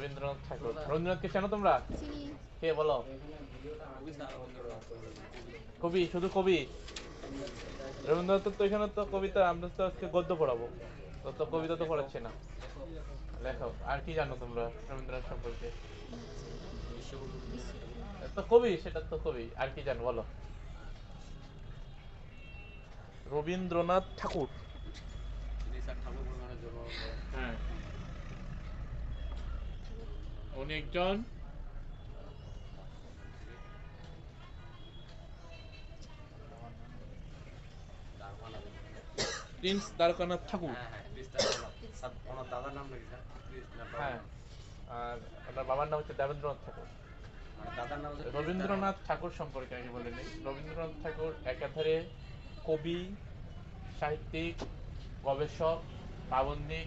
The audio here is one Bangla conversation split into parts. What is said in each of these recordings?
রবীন্দ্রনাথ ঠাকুর। রবীন্দ্রনাথকে চেনো তোমরা? কে বলো? কবি শুধু কবি? রবীন্দ্রনাথ তো এখানে তো কবিতা আমরা তো আজকে গদ্য পড়াবো। তো তো কবিতা তো পড়াচ্ছি না। লেখক আর কি জানো তোমরা রবীন্দ্রনাথ সম্পর্কে? তো কবি সেটা তো কবি। আর কি জানো বলো। রবীন্দ্রনাথ ঠাকুর। হ্যাঁ। উনি একজন প্রিন্স দ্বারকানাথ ঠাকুর। দাদার নাম নাকি হ্যাঁ আর ওনার বাবার নাম হচ্ছে দেবেন্দ্রনাথ ঠাকুর। দাদার নাম হচ্ছে রবীন্দ্রনাথ ঠাকুর সম্পর্কে আগে বলে নিই। রবীন্দ্রনাথ ঠাকুর একাধারে কবি সাহিত্যিক গবেষক প্রাবন্ধিক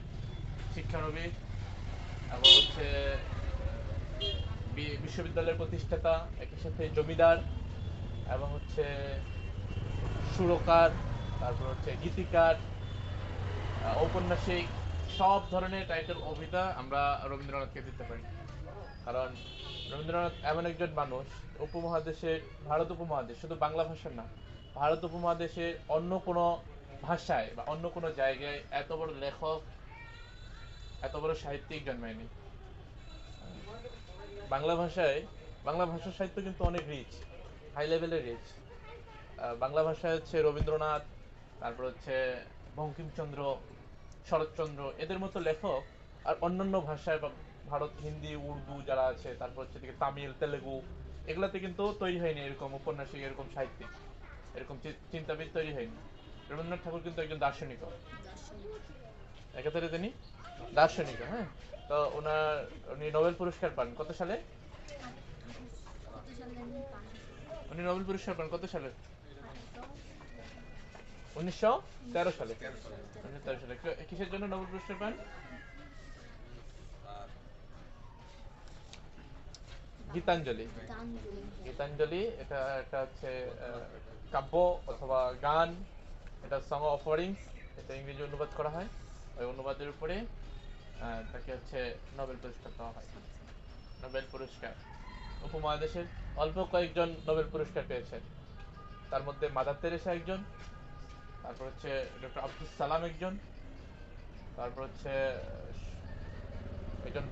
শিক্ষানবিদ এবং হচ্ছে বিশ্ববিদ্যালয়ের প্রতিষ্ঠাতা, একই সাথে জমিদার এবং হচ্ছে সুরকার, তারপর হচ্ছে গীতিকার ঔপন্যাসিক, সব ধরনের টাইটেল অভিধা আমরা রবীন্দ্রনাথকে দিতে পারি। কারণ রবীন্দ্রনাথ এমন একজন মানুষ উপমহাদেশের ভারত উপমহাদেশ, শুধু বাংলা ভাষার না, ভারত উপমহাদেশের অন্য কোনো ভাষায় বা অন্য কোনো জায়গায় এত বড় লেখক, এত বড় সাহিত্যিক জন্মায়নি। বাংলা ভাষায়, বাংলা ভাষা সাহিত্য কিন্তু অনেক রিচ হাই লেভেলের রিচ বাংলা ভাষায় হচ্ছে রবীন্দ্রনাথ, তারপর হচ্ছে বঙ্কিমচন্দ্র, শরৎচন্দ্র, এদের মতো লেখক আর অন্যান্য ভাষায় ভারত, হিন্দি, উর্দু যারা আছে, তারপর হচ্ছে দিকে তামিল, তেলেগু, এগুলাতে কিন্তু তৈরি হয়নি এরকম উপন্যাসিক, এরকম সাহিত্যিক, এরকম চিন্তাবিদ তৈরি হয়নি। রবীন্দ্রনাথ ঠাকুর কিন্তু একজন দার্শনিক একাধারে তিনি দার্শনিক হ্যাঁ? তো ওনার, উনি নোবেল পুরস্কার পান। কত সালে? উনি নোবেল পুরস্কার পান কত সালে? উনিশশো তেরো সালে। উনিশশো তেরো সালে। কিসের জন্য নোবেল পুরস্কার পান? গীতাঞ্জলি। গীতাঞ্জলি, এটা একটা হচ্ছে কাব্য অথবা গান, এটা সং অফারিংস এটা ইংরেজি অনুবাদ করা হয়। ওই অনুবাদের উপরে তাকে হচ্ছে নোবেল পুরস্কার দেওয়া হয়। নোবেল পুরস্কার। উপমহাদেশের অল্প কয়েকজন নোবেল পুরস্কার পেয়েছেন। তার মধ্যে মাদার তেরেসা একজন, তারপর হচ্ছে ডক্টর আব্দুল সালাম একজন, তারপর হচ্ছে একজন